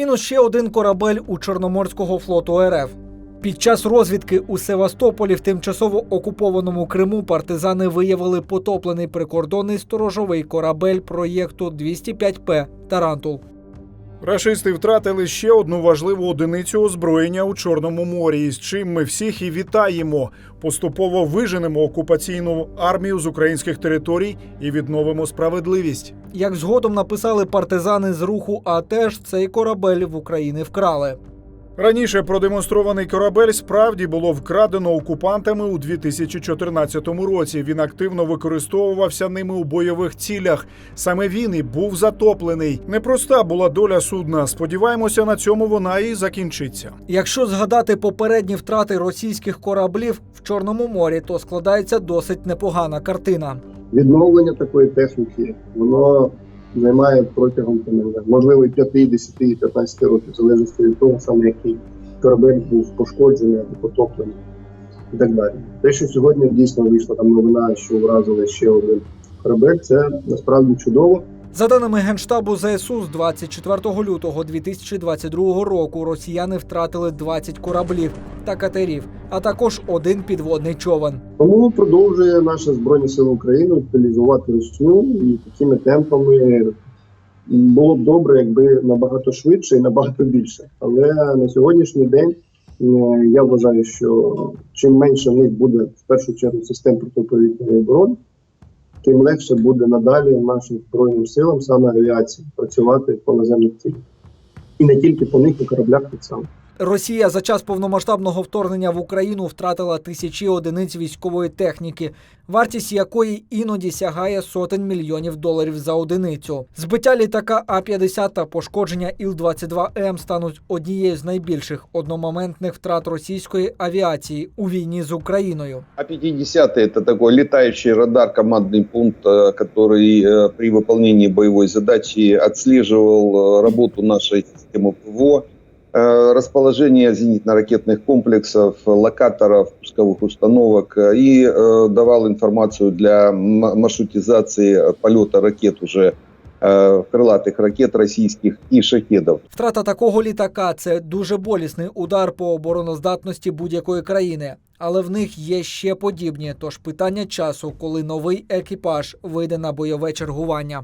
Мінус ще один корабель у Чорноморського флоту РФ. Під час розвідки у Севастополі в тимчасово окупованому Криму партизани виявили потоплений прикордонний сторожовий корабель проєкту 205П Тарантул. Рашисти втратили ще одну важливу одиницю озброєння у Чорному морі, з чим ми всіх і вітаємо. Поступово виженемо окупаційну армію з українських територій і відновимо справедливість. Як згодом написали партизани з руху а теж цей корабель в Україні вкрали. Раніше продемонстрований корабель справді було вкрадено окупантами у 2014 році. Він активно використовувався ними у бойових цілях. Саме він і був затоплений. Непроста була доля судна. Сподіваємося, на цьому вона і закінчиться. Якщо згадати попередні втрати російських кораблів в Чорному морі, то складається досить непогана картина. відновлення такої техніки воно займає протягом можливо і 5-10-15 років, в залежності від того, саме який корабель був пошкоджений або потоплений і так далі. Те, що сьогодні дійсно вийшла там новина, що вразили ще один корабель, це насправді чудово. За даними Генштабу ЗСУ, з 24 лютого 2022 року росіяни втратили 20 кораблів та катерів, а також один підводний човен. Тому продовжує наші збройні сили України утилізувати русню і такими темпами було б добре, якби набагато швидше і набагато більше. Але на сьогоднішній день е, я вважаю, що чим менше в них буде в першу чергу систем протиповітряної оборони, тим легше буде надалі нашим збройним силам, саме авіації, працювати по наземних цілях. І не тільки по них, і кораблях так само. Росія за час повномасштабного вторгнення в Україну втратила тисячі одиниць військової техніки, вартість якої іноді сягає сотень мільйонів доларів за одиницю. Збиття літака А-50 та пошкодження Іл-22М стануть однією з найбільших одномоментних втрат російської авіації у війні з Україною. А-50 это такой летающий радар, командный пункт, э, который э, при выполнении боевой задачи отслеживал э, работу нашей системы ПВО, э, расположение зенитно-ракетных комплексов, локаторов, пусковых установок э, и э, давал информацию для м- маршрутизации полета ракет уже э, крылатых ракет российских и шахедов. Втрата такого літака це дуже болісний удар по обороноздатності будь-якої країни. Але в них є ще подібні. Тож питання часу, коли новий екіпаж вийде на бойове чергування.